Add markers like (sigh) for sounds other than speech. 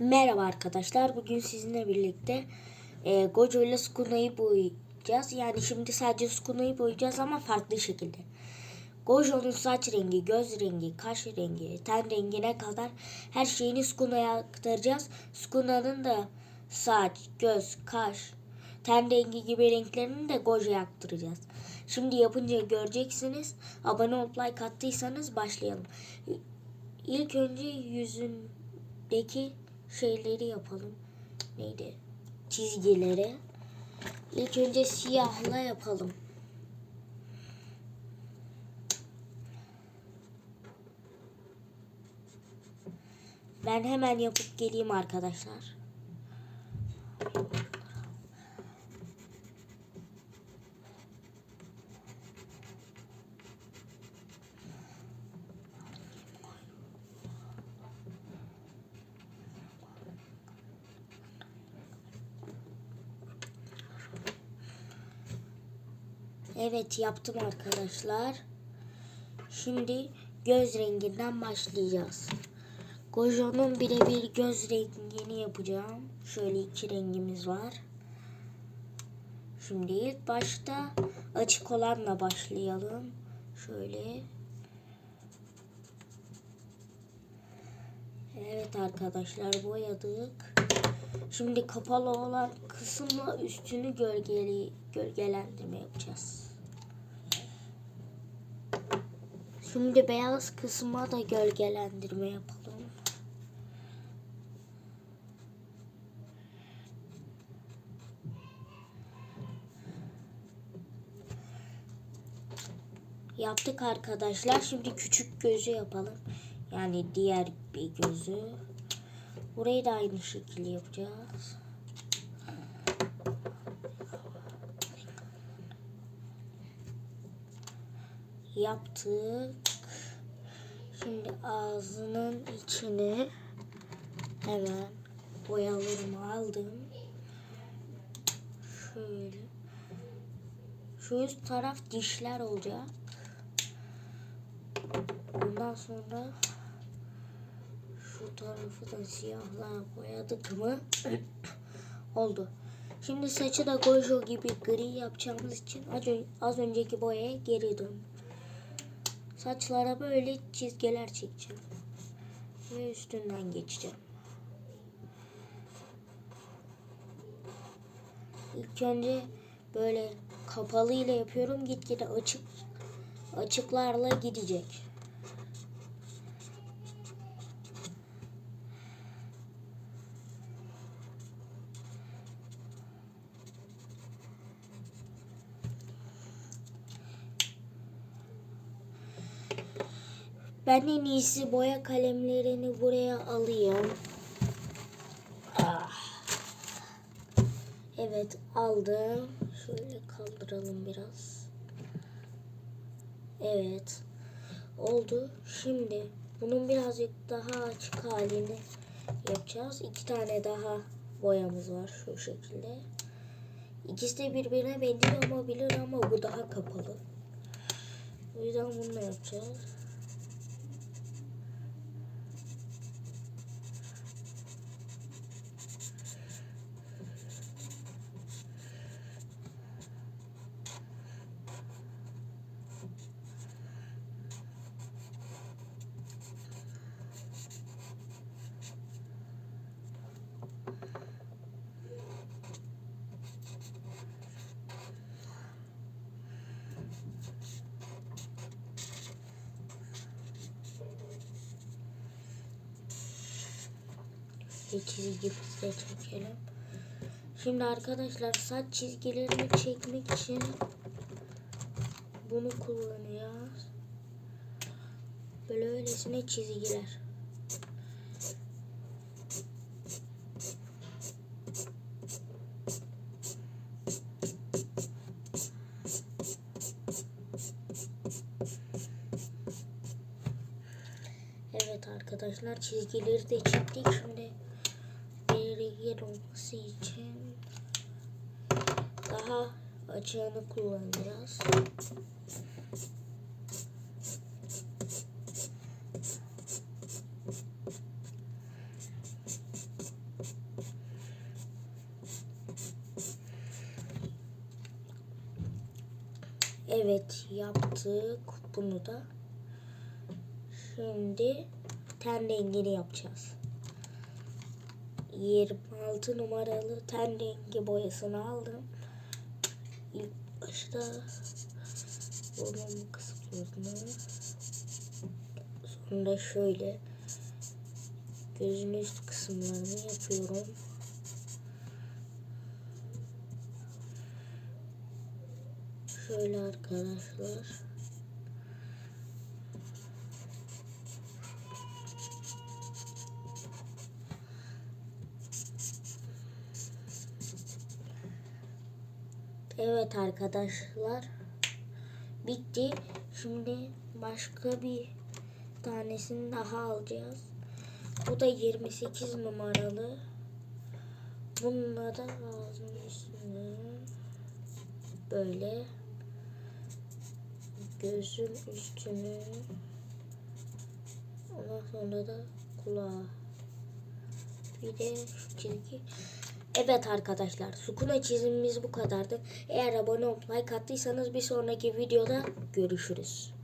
Merhaba arkadaşlar. Bugün sizinle birlikte e, Gojo ile Sukuna'yı boyayacağız. Yani şimdi sadece Sukuna'yı boyayacağız ama farklı şekilde. Gojo'nun saç rengi, göz rengi, kaş rengi, ten rengine kadar her şeyini Sukuna'ya aktaracağız. Sukuna'nın da saç, göz, kaş, ten rengi gibi renklerini de Gojo'ya aktaracağız. Şimdi yapınca göreceksiniz. Abone olup like attıysanız başlayalım. İlk önce yüzündeki şeyleri yapalım. Neydi? Çizgileri. İlk önce siyahla yapalım. Ben hemen yapıp geleyim arkadaşlar. Evet yaptım arkadaşlar. Şimdi göz renginden başlayacağız. Gojo'nun birebir göz rengini yapacağım. Şöyle iki rengimiz var. Şimdi ilk başta açık olanla başlayalım. Şöyle. Evet arkadaşlar boyadık. Şimdi kapalı olan kısımla üstünü gölgeli, gölgelendirme yapacağız. Şimdi beyaz kısma da gölgelendirme yapalım. Yaptık arkadaşlar. Şimdi küçük gözü yapalım. Yani diğer bir gözü. Burayı da aynı şekilde yapacağız. Yaptık. Şimdi ağzının içini hemen boyalarımı aldım. Şöyle. Şu üst taraf dişler olacak. Ondan sonra şu tarafı da siyahla boyadık mı (coughs) oldu. Şimdi saçı da Gojo gibi gri yapacağımız için az, az önceki boyaya geri dön. Saçlara böyle çizgiler çekeceğim. Ve üstünden geçeceğim. İlk önce böyle kapalı ile yapıyorum. Gitgide açık açıklarla gidecek. Ben en iyisi boya kalemlerini buraya alayım. Ah. Evet aldım. Şöyle kaldıralım biraz. Evet. Oldu. Şimdi bunun birazcık daha açık halini yapacağız. İki tane daha boyamız var şu şekilde. İkisi de birbirine benziyor olabilir ama bu daha kapalı. O yüzden bunu yapacağız. Bir çizgi de çekelim. Şimdi arkadaşlar saç çizgilerini çekmek için bunu kullanacağız. Böyle öylesine çizgiler. Evet arkadaşlar çizgileri de çektik. Şimdi yer olması için daha açığını kullanacağız. Evet yaptık bunu da. Şimdi ten rengini yapacağız. 26 numaralı ten rengi boyasını aldım. İlk başta bunun kısmını sonra şöyle gözün üst kısımlarını yapıyorum. Şöyle arkadaşlar. Evet arkadaşlar. Bitti. Şimdi başka bir tanesini daha alacağız. Bu da 28 numaralı. Bununla da ağzının üstüne böyle gözün üstünü ondan sonra da kulağı bir de şu çizgi Evet arkadaşlar Sukuna çizimimiz bu kadardı. Eğer abone olup like attıysanız bir sonraki videoda görüşürüz.